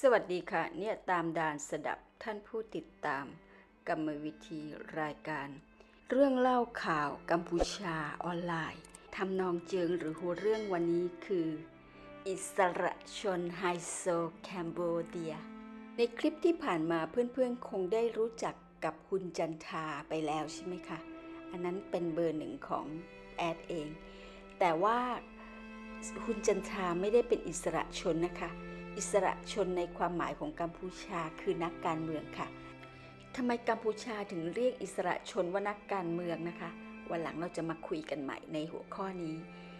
สวัสดีค่ะ เนี่ยตามดานสดับท่านผู้ติดตาม กรรมวิธีรายการ เรื่องเล่าข่าวกัมพูชาออนไลน์ทำนองเจิงหรือหัวเรื่องวันนี้คือ อิสระชนไฮโซแคนโบเดีย ในคลิปที่ผ่านมาเพื่อนๆ คงได้รู้จักกับคุณจันทาไปแล้วใช่ไหมคะ อันนั้นเป็นเบอร์หนึ่งของแอดเอง แต่ว่าคุณจันทาไม่ได้เป็นอิสระชนนะคะ อิสระชนในความหมายของกัมพูชาคือนักการเมืองค่ะทำไมกัมพูชาถึงเรียกอิสระชนว่านักการเมืองนะคะ วันหลังเราจะมาคุยกันใหม่ในหัวข้อนี้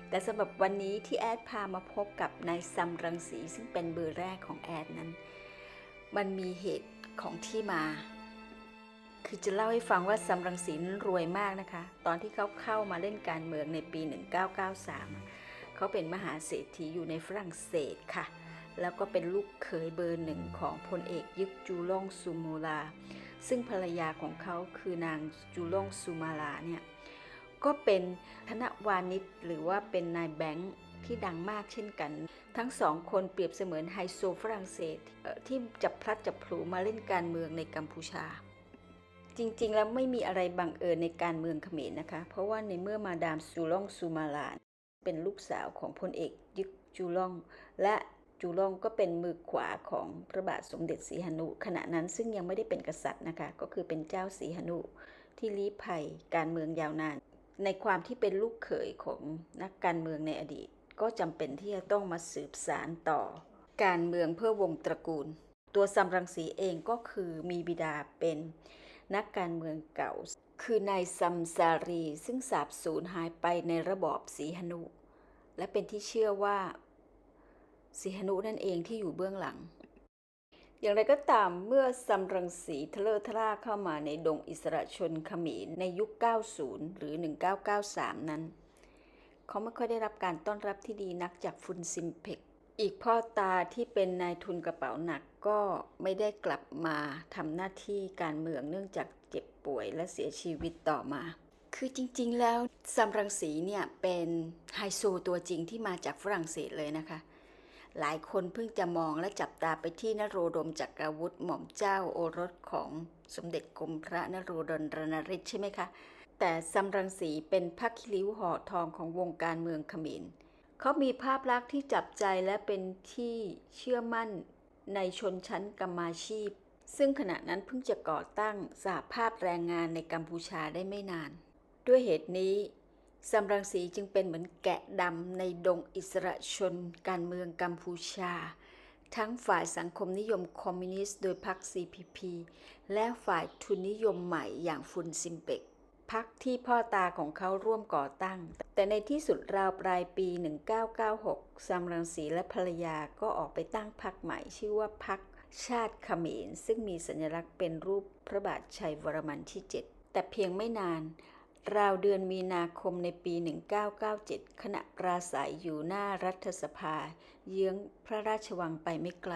แต่สำหรับวันนี้ที่แอดพามาพบกับนายซัมรังสีซึ่งเป็นเบอร์แรกของแอดนั้น มันมีเหตุของที่มา คือจะเล่าให้ฟังว่าซัมรังสีนั้นรวยมากนะคะ ตอนที่เขาเข้ามาเล่นการเมืองในปี 1993 เขาเป็นมหาเศรษฐีอยู่ในฝรั่งเศสค่ะ แล้วก็เป็นลูกเขยเบอร์หนึ่งของพลเอกยึกจูล่งซูมูลา ซึ่งภรรยาของเขาคือนางจูล่งซูมาลาเนี่ยก็เป็นธนวานิชหรือว่าเป็นนายแบงค์ที่ดังมากเช่นกัน ทั้งสองคนเปรียบเสมือนไฮโซฝรั่งเศสเอ่อที่จับพลัดจับผลูมาเล่นการเมืองในกัมพูชา จริงๆ แล้วไม่มีอะไรบังเอิญในการเมืองเขมรนะคะ เพราะว่าในเมื่อมาดามซูล่องซูมาลาเป็นลูกสาวของพลเอกยึกจูล่อง และ จูล่องก็เป็นมือขวาของพระบาทสมเด็จศรีหนุ ขณะนั้นซึ่งยังไม่ได้เป็นกษัตริย์นะคะ ก็คือเป็นเจ้าศรีหนุ ที่ลี้ภัยการเมืองยาวนาน ในความที่เป็นลูกเขยของนักการเมืองในอดีต ก็จำเป็นที่จะต้องมาสืบสารต่อ การเมืองเพื่อวงตระกูล ตัวซัมรังสีเองก็คือมีบิดาเป็นนักการเมืองเก่า คือนายซัมซารี ซึ่งสาบสูญหายไปในระบอบศรีหนุ และเป็นที่เชื่อว่า สีหนุนั่นเองที่อยู่เบื้องหลัง อย่างไรก็ตามเมื่อซัมรังสีทะเลทล่าเข้ามาในดงอิสระชนขมรในยุค 90 หรือ 1993 นั้น เขาไม่ค่อยได้รับการต้อนรับที่ดีนักจากฟุนซิมเพกอีกพ่อตาที่เป็นนายทุนกระเป๋าหนักก็ไม่ได้กลับมาทำหน้าที่การเมืองเนื่องจากเจ็บป่วยและเสียชีวิตต่อมา คือจริงๆแล้วซัมรังสีเนี่ยเป็นไฮโซตัวจริงที่มาจากฝรั่งเศสเลยนะคะ หลายคนเพิ่งจะมองและจับตาไปที่นโรดมจักรวุฒิหม่อมเจ้าโอรสของสมเด็จกรมพระนโรดมรณฤทธิ์ใช่ไหมคะ แต่ซัมรังสีเป็นพักคิริ้วห่อทองของวงการเมืองขมรเขามีภาพลักษณ์ที่จับใจและเป็นที่เชื่อมั่นในชนชั้นกรรมาชีพ ซึ่งขณะนั้นเพิ่งจะก่อตั้งสหภาพแรงงานในกัมพูชาได้ไม่นาน ด้วยเหตุนี้ ซัมรังสีจึงเป็นเหมือนแกะดำในดงอิสระชนการเมืองกัมพูชา ทั้งฝ่ายสังคมนิยมคอมมิวนิสต์โดยพรรค CPP และฝ่ายทุนนิยมใหม่อย่างฟุนซิมเปกพักที่พ่อตาของเขาร่วมก่อตั้ง แต่ในที่สุดราวปลายปี 1996ซัมรังสีและภรรยาก็ออกไปตั้งพรรคใหม่ชื่อว่าพรรคชาติเขมรซึ่งมีสัญลักษณ์เป็นรูปพระบาทชัยวรมันที่ 7 แต่เพียงไม่นาน ราวเดือนมีนาคมในปี 1997 ขณะปราศัยอยู่หน้ารัฐสภา เยื้องพระราชวังไปไม่ไกล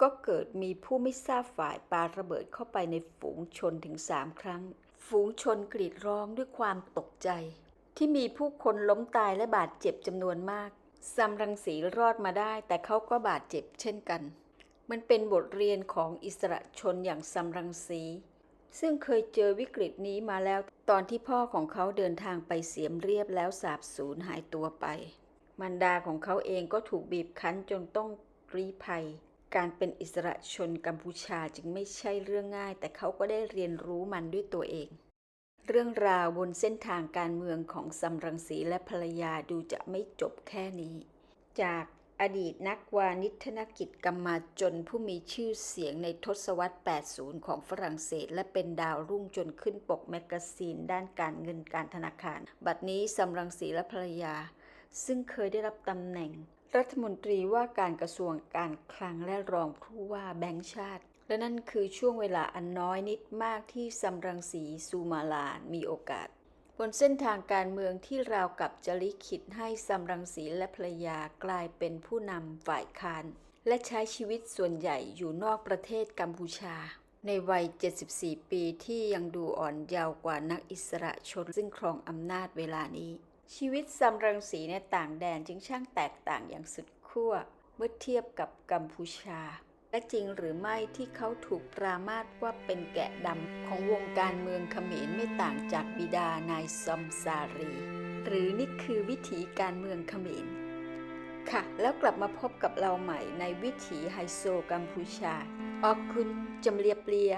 ก็เกิดมีผู้ไม่ทราบฝ่ายปาระเบิดเข้าไปในฝูงชนถึงสามครั้ง ฝูงชนกรีดร้องด้วยความตกใจ ที่มีผู้คนล้มตายและบาดเจ็บจำนวนมากซัมรังสีรอดมาได้ แต่เขาก็บาดเจ็บเช่นกัน มันเป็นบทเรียนของอิสระชนอย่างซัมรังสี ซึ่งเคยเจอวิกฤตนี้มาแล้วตอนที่พ่อของเขาเดินทางไปเสียมเรียบแล้วสาบสูญหายตัวไป มันดาของเขาเองก็ถูกบีบคั้นจนต้องรีภัย การเป็นอิสระชนกัมพูชาจึงไม่ใช่เรื่องง่าย แต่เขาก็ได้เรียนรู้มันด้วยตัวเอง เรื่องราวบนเส้นทางการเมืองของซัมรังสีและภรรยาดูจะไม่จบแค่นี้ จาก อดีตนักวานิธนกิจกรรมาจนผู้มีชื่อเสียงในทศวรรษ 80 ของฝรั่งเศส และเป็นดาวรุ่งจนขึ้นปกแมกกาซีนด้านการเงินการธนาคาร บัดนี้ซัมรังสีและภรรยา ซึ่งเคยได้รับตำแหน่ง รัฐมนตรีว่าการกระทรวงการคลังและรองผู้ว่าแบงก์ชาติ และนั่นคือช่วงเวลาอันน้อยนิดมากที่ซัมรังสีซูมาลานมีโอกาส บนเส้นทางการเมืองที่ราวกับจะลิขิตให้ซัมรังสีและภรรยากลายเป็นผู้นำฝ่ายค้าน และใช้ชีวิตส่วนใหญ่อยู่นอกประเทศกัมพูชา ในวัย 74 ปีที่ยังดูอ่อนเยาว์กว่านักอิสระชนซึ่งครองอำนาจเวลานี้ ชีวิตซัมรังสีในต่างแดนจึงช่างแตกต่างอย่างสุดขั้วเมื่อเทียบกับกัมพูชา และจริงหรือไม่ที่เขาถูกปรามาสว่าเป็นแกะดำของวงการเมืองเขมรไม่ต่างจากบิดานายซอมซารี หรือนี่คือวิถีการเมืองเขมรค่ะ แล้วกลับมาพบกับเราใหม่ในวิถีไฮโซกัมพูชา ออกคุณจำเรียเปลีย